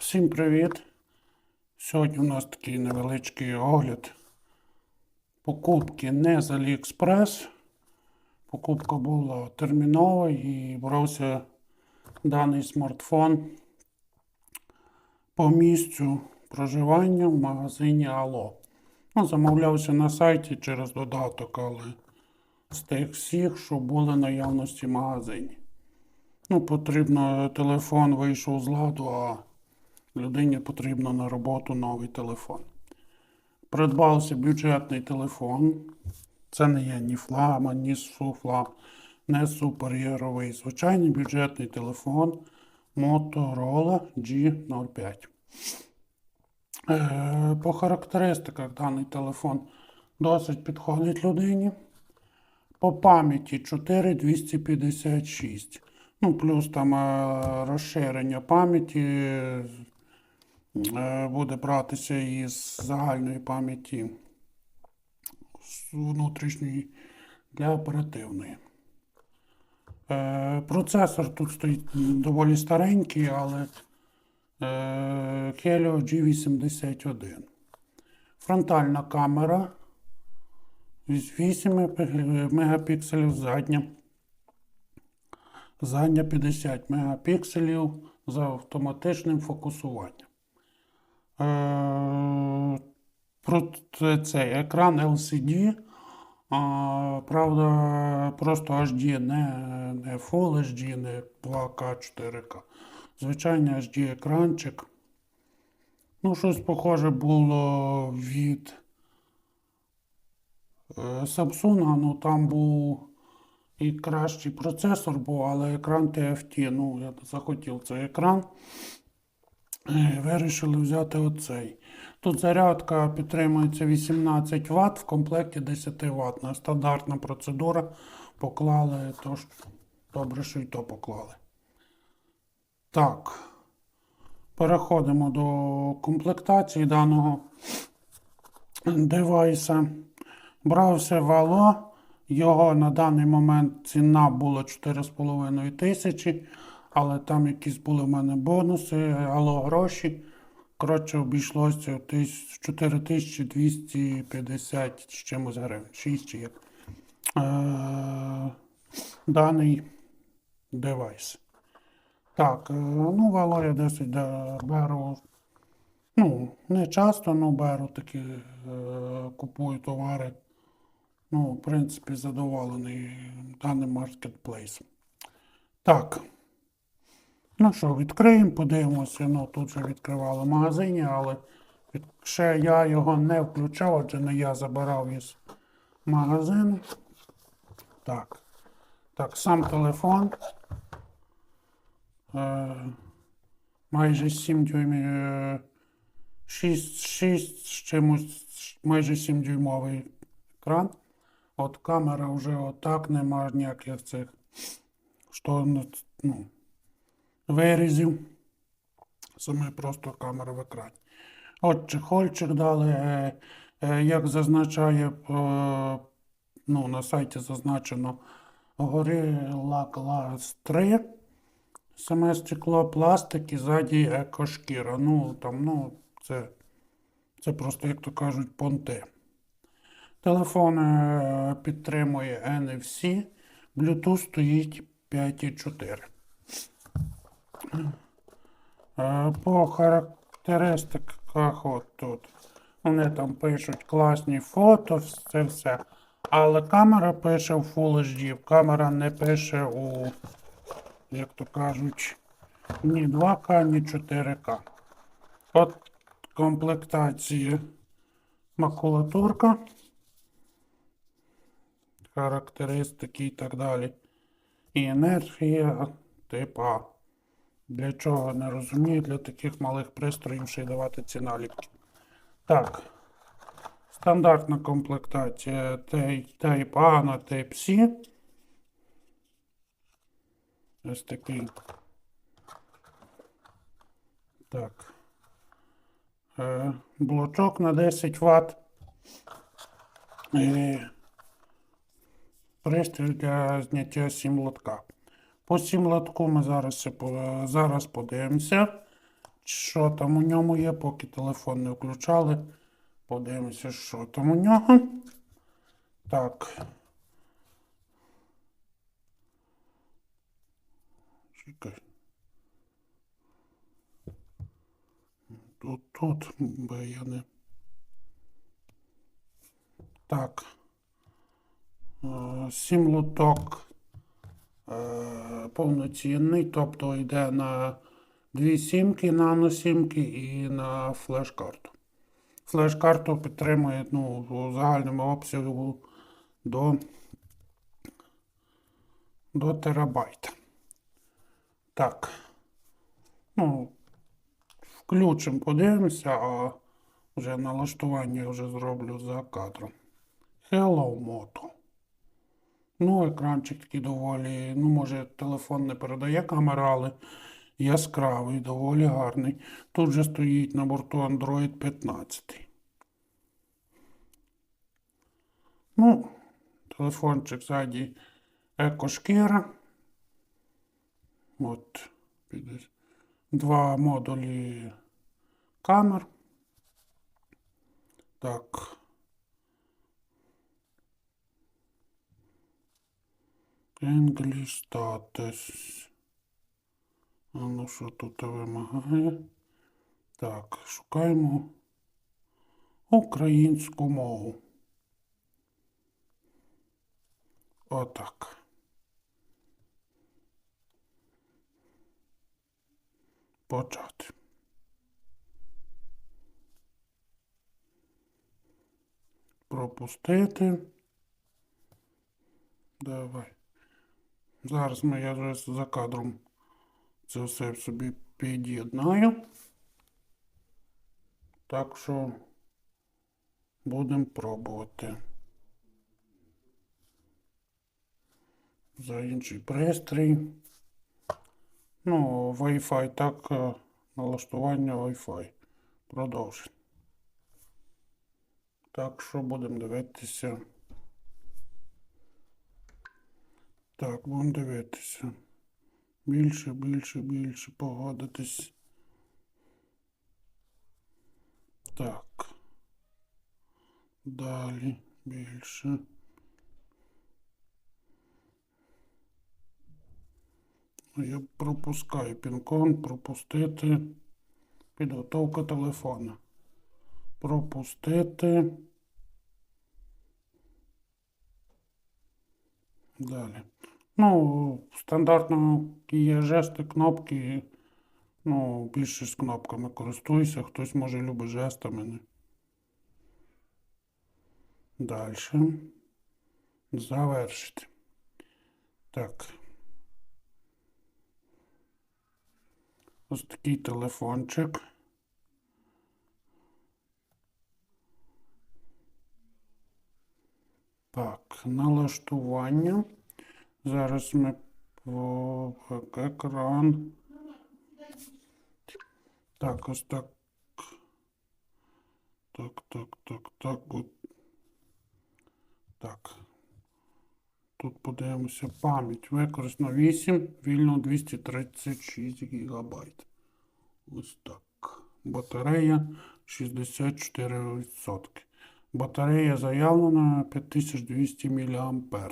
Всім привіт! Сьогодні у нас такий невеличкий огляд покупки не з AliExpress. Покупка була термінова і брався даний смартфон по місцю проживання в магазині Алло. Ну, замовлявся на сайті через додаток, але з тих всіх, що були наявності в магазині. Ну, потрібно телефон вийшов з ладу, а людині потрібно на роботу новий телефон. Придбався бюджетний телефон. Це не є ні флама, ні суфлам, не суперєровий. Звичайний бюджетний телефон Motorola G05. Е, По характеристиках даний телефон досить підходить людині. По пам'яті 4256. Ну, плюс там е, розширення пам'яті буде братися із загальної пам'яті з внутрішньої для оперативної. Е, Процесор тут стоїть доволі старенький, але е, Helio G81. Фронтальна камера 8 мегапікселів задня. Задня 50 мегапікселів з автоматичним фокусуванням. Е, цей екран LCD. А, правда, просто HD, не, не Full HD, не 2К, 4К. Звичайний HD екранчик. Ну, щось похоже було від е, Samsung, ну там був і кращий процесор був, але екран TFT. Ну, я захотів цей екран. Е, Вирішили взяти оцей. Тут зарядка підтримується 18 Вт, в комплекті 10 Вт. Стандартна процедура. Поклали, тож добре, що й то поклали. Так. Переходимо до комплектації даного девайса. Брався вало. Його на даний момент ціна була 4,5 тисячі, але там якісь були в мене бонуси, алло гроші. Коротше, обійшлося в 4250 з чимось гривень. 6 чи як. Е, даний девайс. Так, е, ну, вало я досить да, беру. Ну, не часто, але беру такі, е, купую товари. Ну, в принципі, задоволений даним маркетплейсом. Так. Ну що, відкриємо, подивимося. Ну, тут вже відкривали в магазині, але ще я його не включав, адже не я забирав із магазину. Так. Так, сам телефон. Е, майже 7 дюймів. Е, 6, 6 з чимось, майже 7 дюймовий екран. От камера вже отак, нема ніяких цих що, ну, вирізів. Саме просто камера в екрані. От чехольчик дали, е, е, як зазначає, е, ну, на сайті зазначено Gorilla Glass 3. Саме стекло, пластик і ззаді екошкіра. Ну, там, ну, це, це просто, як то кажуть, понти. Телефон підтримує NFC, Bluetooth стоїть 5.4. Е, По характеристиках от тут. Вони там пишуть класні фото, все все. Але камера пише в Full HD, камера не пише у, як то кажуть, ні 2К, ні 4К. От комплектації макулатурка характеристики і так далі. І енергія типа. Для чого не розумію, для таких малих пристроїв ще й давати ці наліпки. Так. Стандартна комплектація Type A на Type C. Ось такий. Так. Е, блочок на 10 Вт. Е, пристрій для зняття сім лотка. По сім лотку ми зараз, зараз подивимося, що там у ньому є, поки телефон не включали. Подивимося, що там у нього. Так. Чекай. Тут, тут, бо я не. Так. Е, Сім лоток е, повноцінний, тобто йде на дві сімки, наносімки і на флеш-карту. Флеш-карту підтримує ну, у загальному обсягу до, до терабайта. Так. Ну, включимо, подивимося, а вже налаштування вже зроблю за кадром. Hello Moto. Ну, екранчик такий доволі, ну, може, телефон не передає камера, але яскравий, доволі гарний. Тут же стоїть на борту Android 15. Ну, телефончик ззаді екошкіра. От, два модулі камер. Так. English status. А ну що тут вимагає? Так, шукаємо українську мову. Отак. Почати. Пропустити. Давай. Зараз ми я за кадром це все собі під'єднаю. Так що будемо пробувати. За інший пристрій. Ну, Wi-Fi, так, е, налаштування Wi-Fi. Продовжуємо. Так що будемо дивитися. Так, будемо дивитися. Більше, більше, більше погодитись. Так. Далі більше. Я пропускаю пін-код, пропустити. Підготовка телефона. Пропустити. Далі. Ну, стандартно є жести, кнопки. Ну, більше з кнопками користуюся, хтось може любить жестами. Далі. Завершити. Так. Ось такий телефончик. Так, налаштування. Зараз ми по екран. Так, ось так. Так, так, так, так. От. Так. Тут подивимося пам'ять. Використано 8, вільно 236 гігабайт. Ось так. Батарея 64%. Батарея заявлена 5200 мА.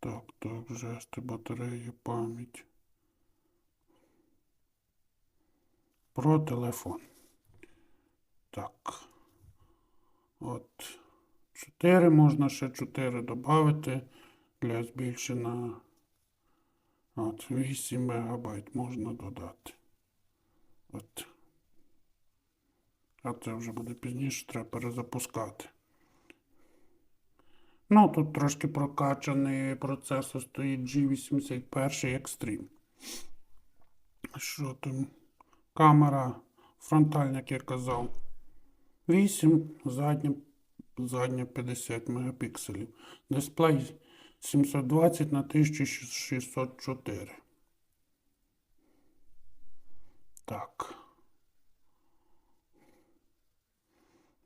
Так, так, жести, батареї, пам'ять. Про телефон. Так. От. 4 можна ще 4 додати для збільшення. От, 8 мегабайт можна додати. От. А це вже буде пізніше, треба перезапускати. Ну, тут трошки прокачаний процесор стоїть G81 Extreme. Що там? Камера фронтальна, як я казав. 8, задня, задня 50 мегапікселів. Дисплей 720 на 1604. Так.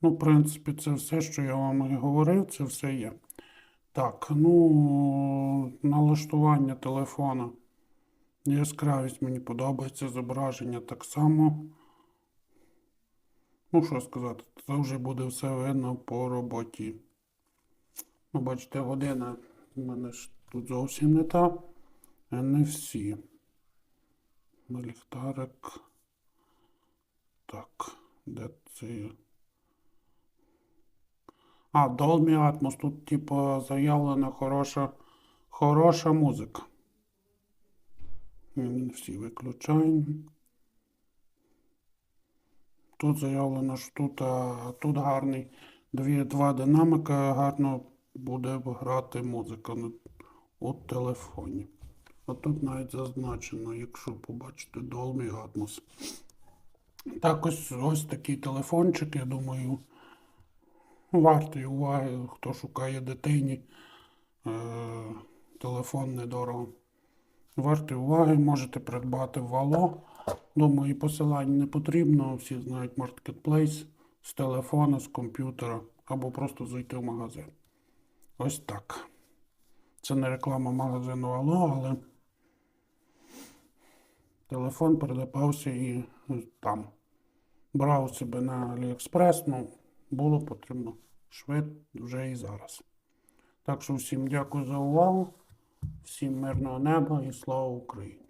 Ну, в принципі, це все, що я вам і говорив, це все є. Так, ну, налаштування телефона. Яскравість мені подобається, зображення так само. Ну, що сказати, це вже буде все видно по роботі. Ну, бачите, година в мене ж тут зовсім не та. NFC. Ліхтарик. Так, де це? А, Dolby Atmos. Тут, типу, заявлена хороша, хороша музика. Всі виключаємо. Тут заявлено, що тут, а, тут гарний дві, два динамика, гарно буде грати музика у телефоні. А тут навіть зазначено, якщо побачите Dolby Atmos. Так ось, ось такий телефончик, я думаю, вартий уваги, хто шукає дитині. Е, телефон недорого. Вартий уваги, можете придбати Вало. Думаю, посилань не потрібно. Всі знають маркетплейс з телефона, з комп'ютера або просто зайти в магазин. Ось так. Це не реклама магазину Ало, але телефон передавався і там. Брав себе на AliExpress, ну, було потрібно швид вже і зараз. Так що всім дякую за увагу, всім мирного неба і слава Україні!